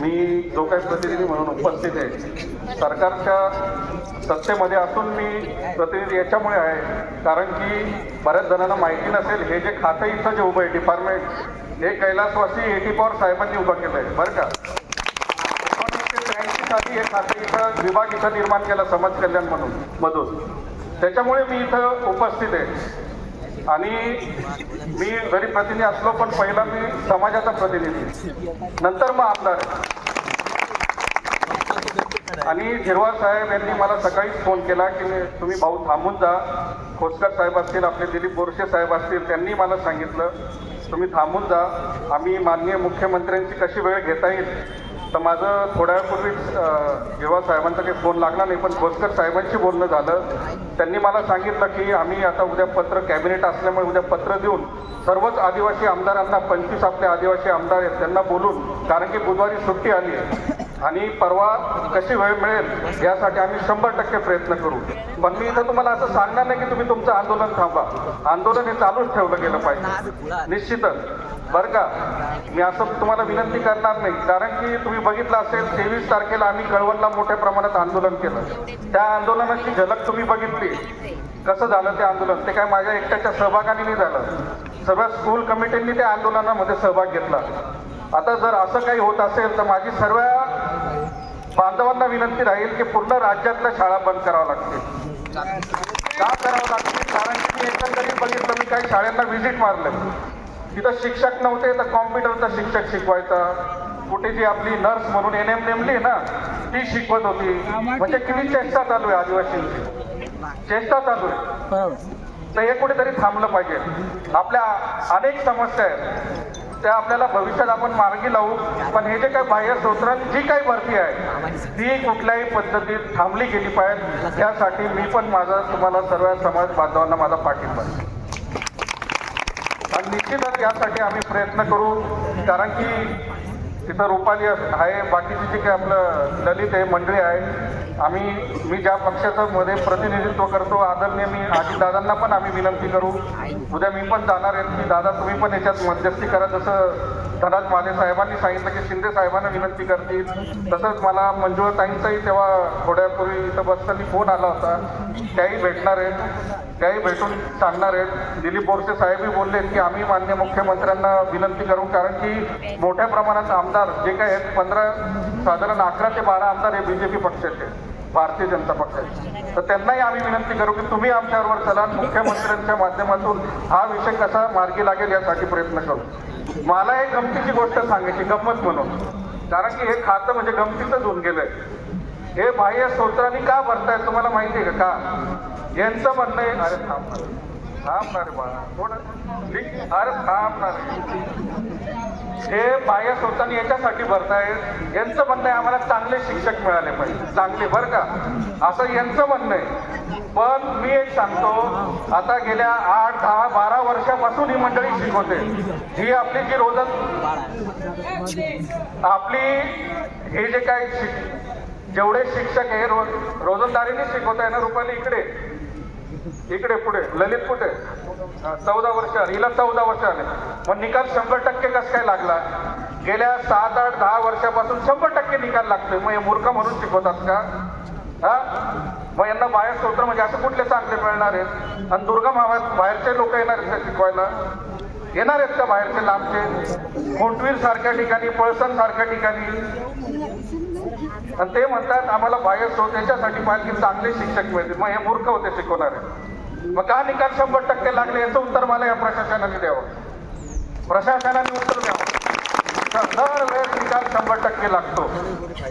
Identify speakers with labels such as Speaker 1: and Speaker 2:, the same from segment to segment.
Speaker 1: मी जो काही प्रतिनिधी म्हणून उपस्थित आहे सरकारच्या सत्तेमध्ये असून मी प्रतिनिधी याच्यामुळे आहे. कारण की बऱ्याच जणांना माहिती नसेल हे जे खातं इथं जे उभं आहे डिपार्टमेंट हे कैलासवासी एटी पॉवर साहेबांनी उभं केलं आहे बरं का? एकोणीसशे त्र्याऐंशी साली हे खातं इथं विभाग इथं निर्माण केला समाज कल्याण म्हणून मधून. त्याच्यामुळे मी इथं उपस्थित आहे. आणि मी जरी प्रतिनिधी असलो पण पहिला मी समाजाचा प्रतिनिधी. नंतर मग आमदार. आणि झिरवाळ साहेब यांनी मला सकाळीच फोन केला की तुम्ही भाऊ थांबून जा. खोसकर साहेब असतील आपले दिलीप बोरसे साहेब असतील त्यांनी मला सांगितलं तुम्ही थांबून जा. आम्ही माननीय मुख्यमंत्र्यांची कशी वेळ घेता येईल? तर माझं थोड्या वेळापूर्वी जेव्हा साहेबांचा काही फोन लागला नाही पण भोसकर साहेबांशी बोलणं झालं. त्यांनी मला सांगितलं की आम्ही आता उद्या पत्र कॅबिनेट असल्यामुळे उद्या पत्र देऊन सर्वच आदिवासी आमदारांना पंचवीस आपले आदिवासी आमदार आहेत त्यांना बोलून कारण की बुधवारी सुट्टी आली आहे. आणि परवा कशी वेळ मिळेल यासाठी आम्ही शंभर टक्के प्रयत्न करू. पण मी इथं तुम्हाला असं सांगणार नाही की तुम्ही तुमचं आंदोलन थांबा आंदोलन हे चालूच ठेवलं गेलं पाहिजे. निश्चितच. बरं का? मी असं तुम्हाला विनंती करणार नाही. कारण की तुम्ही बघितलं असेल तेवीस तारखेला आम्ही कळवणला मोठ्या प्रमाणात आंदोलन केलं. त्या आंदोलनाची झलक तुम्ही बघितली. कसं झालं ते आंदोलन? ते काय माझ्या एकट्याच्या सहभागाने नाही झालं. सर्व स्कूल कमिटींनी त्या आंदोलनामध्ये सहभाग घेतला. आता जर असं काही होत असेल तर माझी सर्व बांधवांना विनंती राहील की पूर्ण राज्यातल्या शाळा बंद कराव्या लागतील. का करावं लागतील? कारण की मी एकंदरीत बघितलं मी काही शाळांना व्हिजिट मारलं तिथं शिक्षक नव्हते तर कॉम्प्युटरचा शिक्षक शिकवायचा. कुठे जी आपली नर्स म्हणून एन एम नेमली ना ती शिकवत होती. म्हणजे किती चेष्टा चालू आहे आदिवासींची. चेष्टा चालू आहे. तर हे कुठेतरी थांबलं पाहिजे. आपल्या अनेक समस्या आहेत. त्या आपल्याला भविष्यात आपण मार्गी लावू. पण हे जे काही बाह्य स्रोत्रांनी जी काही भरती आहे ती कुठल्याही पद्धतीत थांबली गेली पाहिजे. त्यासाठी मी पण माझा तुम्हाला सर्व समाज बांधवांना माझा पाठिंबा आणि निश्चितच यासाठी आम्ही प्रयत्न करू कारण की तिथं रुपाली आहे. बाकीची जी काही आपलं ललित आहे मंडळी आहे आम्ही मी ज्या पक्षाचं मध्ये प्रतिनिधित्व करतो आदरणीय मी दादांना पण आम्ही विनंती करू. उद्या मी पण जाणार आहे. की दादा तुम्ही पण याच्यात मध्यस्थी करा. जसं धनाज माले साहेबांनी सांगितलं की शिंदे साहेबांना विनंती करतील. तसंच मला मंजुळाताईंचाही तेव्हा थोड्यापूर्वी इथं बसताना फोन आला होता. त्याही भेटणार आहेत. त्याही भेटून सांगणार आहेत. दिलीप बोरसे साहेबही बोलले की आम्ही मान्य मुख्यमंत्र्यांना विनंती करू कारण की मोठ्या प्रमाणात आमदार जे काही आहेत पंधरा साधारण अकरा ते बारा आमदार हे बीजेपी पक्षाचे भारतीय जनता पक्षाची तर त्यांनाही आम्ही विनंती करू की तुम्ही आमच्याबरोबर चला आणि मुख्यमंत्र्यांच्या माध्यमातून हा विषय कसा मार्गी लागेल यासाठी प्रयत्न करू. मला एक गमतीची गोष्ट सांगायची गंमत म्हणून. कारण की हे खातं म्हणजे गमतीचंच होऊन गेलंय. हे बाह्य स्रोतांनी का भरतायत तुम्हाला माहिती आहे का? का? यांचं म्हणणं आहे थांबणार रे बाळा. थोडं ठीक अरे थांबणार हे बाह्य स्वतःने याच्यासाठी भरतायत यांचं म्हणणं आहे आम्हाला चांगले शिक्षक मिळाले पाहिजे. चांगले बरं का? असं यांचं म्हणणं आहे. पण मी एक सांगतो आता गेल्या आठ दहा बारा वर्षापासून ही मंडळी शिकवते. ही आपली जी रोजन आपली हे जे काय शिक जेवढे शिक्षक हे रोज रोजंदारीने शिकवत आहे ना रुपाली इकडे. इकडे पुढे ललित कुठे चौदा वर्ष आली हिला चौदा वर्ष आले. मग निकाल शंभर टक्के कसं काय लागला? गेल्या सात आठ दहा वर्षापासून शंभर टक्के निकाल लागतोय. मग हे मूर्ख म्हणून शिकवतात का? हा? मग यांना बाहेर स्तोत्र म्हणजे असं कुठले चांगले मिळणार आहेत? आणि दुर्गम भागात बाहेरचे लोक येणार आहेत का शिकवायला? येणार आहेत का बाहेरचे लांबचे? कोंटवीर सारख्या ठिकाणी पळसण सारख्या ठिकाणी? आणि ते म्हणतात आम्हाला बाहेर सो त्याच्यासाठी पाहिजे की चांगले शिक्षक मिळतील मग हे मूर्ख होते शिकवणारे. मग का निकाल शंभर टक्के लागले? याचं उत्तर मला या प्रशासनाने द्यावं. प्रशासनाने उत्तर द्यावं. दर वेळेस निकाल शंभर टक्के लागतो.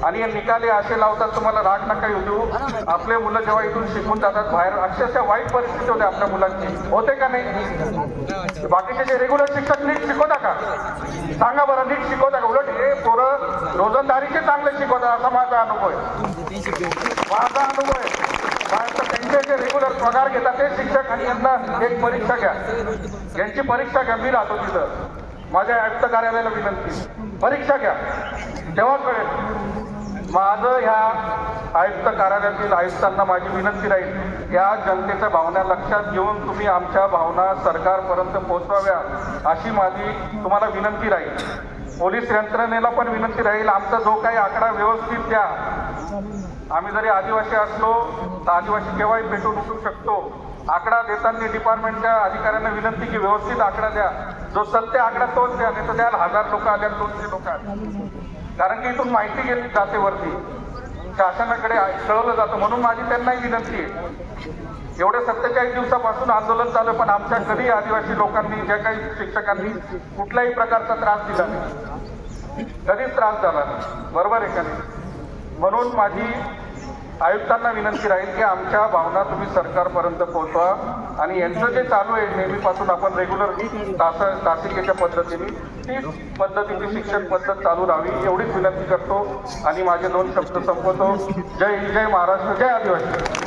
Speaker 1: आणि हे निकाल हे असे लावतात तुम्हाला राग नका येऊ देऊ. आपले मुलं जेव्हा इथून शिकून जातात बाहेर अक्षरशः वाईट परिस्थिती होते आपल्या मुलांची. होते का नाही? बाकीचे जे रेग्युलर शिक्षक नीट शिकवता का? सांगा बरं नीट शिकवता का? उलट हे पोरं रोजंदारीचे चांगले शिकवतात असा माझा अनुभव आहे. माझा अनुभव आहे. तर त्यांचे जे रेग्युलर पगार घेतात ते शिक्षक आणि यांना एक परीक्षा घ्या. यांची परीक्षा घ्या मी राहतो तिथं. माझ्या आयुक्त कार्यालयाला विनंती. परीक्षा घ्या. तेव्हा कळेल. माझं ह्या आयुक्त कार्यालयातील आयुक्तांना माझी विनंती राहील. या जनतेच्या भावना लक्षात घेऊन तुम्ही आमच्या भावना सरकारपर्यंत पोहोचवाव्या अशी माझी तुम्हाला विनंती राहील. पोलीस यंत्रणेला पण विनंती राहील. आमचा जो काही आकडा व्यवस्थित द्या. आम्ही जरी आदिवासी असलो तर आदिवासी केव्हाही भेटून उठू शकतो. आकडा देताना डिपार्टमेंटच्या अधिकाऱ्यांना विनंती की व्यवस्थित आकडा द्या. जो सत्य आकडा तोच द्या नाही तर द्याल हजार लोक आल्या दोनशे लोक आले कारण की इथून माहिती गेली जाते वरती. शासनाकडे कळवलं जातं. म्हणून माझी त्यांनाही विनंती आहे. एवढ्या सत्तेचाळीस दिवसापासून आंदोलन चालू पण आमच्या कधी आदिवासी लोकांनी ज्या काही शिक्षकांनी कुठल्याही प्रकारचा त्रास दिला नाही. कधीच त्रास झाला नाही. बरोबर आहे का नाही? म्हणून माझी आयुक्तांना विनंती राहील की आमच्या भावना तुम्ही सरकारपर्यंत पोहोचवा. आणि यांचं जे चालू आहे नेहमीपासून आपण रेग्युलर तास तासिकेच्या पद्धतीने तीच पद्धतीची शिक्षण पद्धत चालू राहावी एवढीच विनंती करतो. आणि माझे दोन शब्द संपवतो. जय हिंद जय महाराष्ट्र जय आदिवासी.